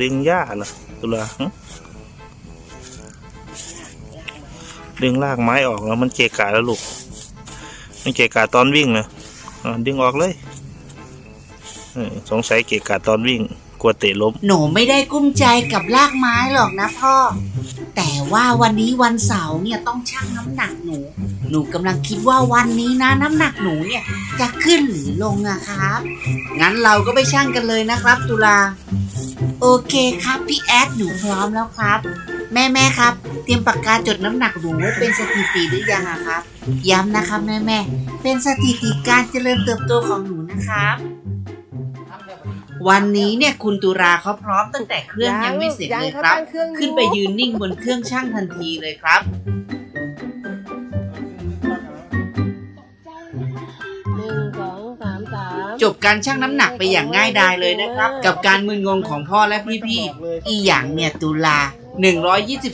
ดึงหญ้าเหรอตุลาดึงรากไม้ออกแล้วมันเกะกะแล้วลูก มันเกะกะตอนวิ่งนะดึงออกเลยสงสัยเกะกะตอนวิ่ง กลัวเตะล้ม หนูไม่ได้กุ้มใจกับลากไม้หรอกนะพ่อ แต่ว่าวันนี้วันเสาร์เนี่ยต้องชั่งน้ำหนักหนู หนูกำลังคิดว่าวันนี้นะน้ำหนักหนูเนี่ย จะขึ้นหรือลงอะครับ งั้นเราก็ไปชั่งกันเลยนะครับ ตุลา โอเคครับพี่แอดหนูพร้อมแล้วครับ แม่แม่ๆครับ เตรียมปากกาจดน้ำหนักหนูไว้เป็นสถิติหรือยังอะครับ ย้ำนะครับแม่แม่ๆเป็นสถิติการเจริญเติบโตของหนูนะครับวันนี้เนี่ยคุณตุราเขาพร้อมตั้งแต่เครื่องยังไม่เสร็จเลยครับงเขาตั้งเครื่องอยู่ขึ้นไปยืนนิ่งบนเครื่องช่างทันทีเลยครับ จบการชั่งน้ำหนักไปอย่างง่ายดายเลยนะครับ กับการมึนงงของพ่อและพี่ๆอีหยังเนี่ยตุลา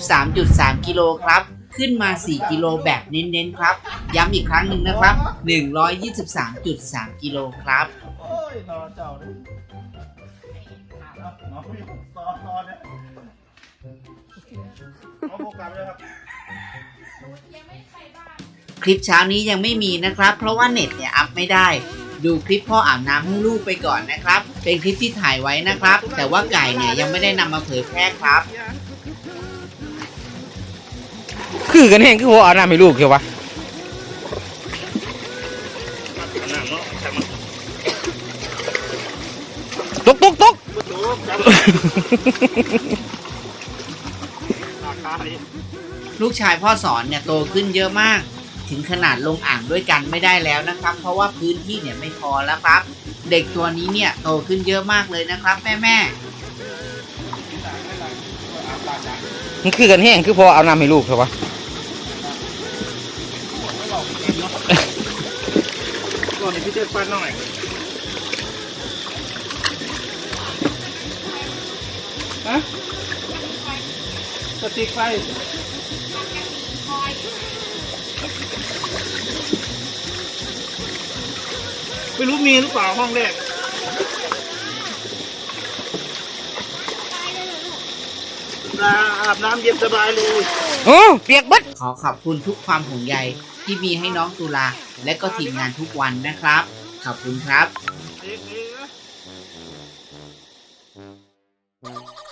123.3 กิโลครับ ขึ้นมา 4 กิโลแบบเน้นๆครับ ย้ำอีกครั้งหนึ่งนะครับ 123.3 กิโลครับ โอ้ยนอนเจ้าเลยนอนพี่นอนนอนเนี่ยเอาโฟกัสเลยครับ คลิปเช้านี้ยังไม่มีนะครับ เพราะว่าเน็ตเนี่ยอัพไม่ได้ ดูคลิปพ่ออาบน้ำให้ลูกไปก่อนนะครับ เป็นคลิปที่ถ่ายไว้นะครับ แต่ว่าไก่เนี่ยยังไม่ได้นำมาเผยแพร่ครับ คือกันแห้งคือหัวอาบน้ำให้ลูกเขียววะตกตกตกประตูจับราคานี้ลูกชายพ่อสอนเนี่ยโตขึ้นเยอะมาก ถึงขนาดลงอ่างด้วยกันไม่ได้แล้วนะครับ เพราะว่าพื้นที่เนี่ยไม่พอแล้วครับ เด็กตัวนี้เนี่ยโตขึ้นเยอะมากเลยนะครับ แม่แม่มันคือกันแห้งคือพออาบน้ำให้ลูกเขียววะก่อนนี้พี่เจ๊ปั้นหน่อยฮะสติ๊กไฟ ไม่รู้มีหรือเปล่าห้องแรกอาบน้ำเย็นสบายเลย โอ้เปียกเบัดๆขอขอบคุณทุกความห่วงใยที่มีให้น้องตุลา และก็ทีมงานทุกวันนะครับ ขอบคุณครับเอ๊ะเอ๊ะ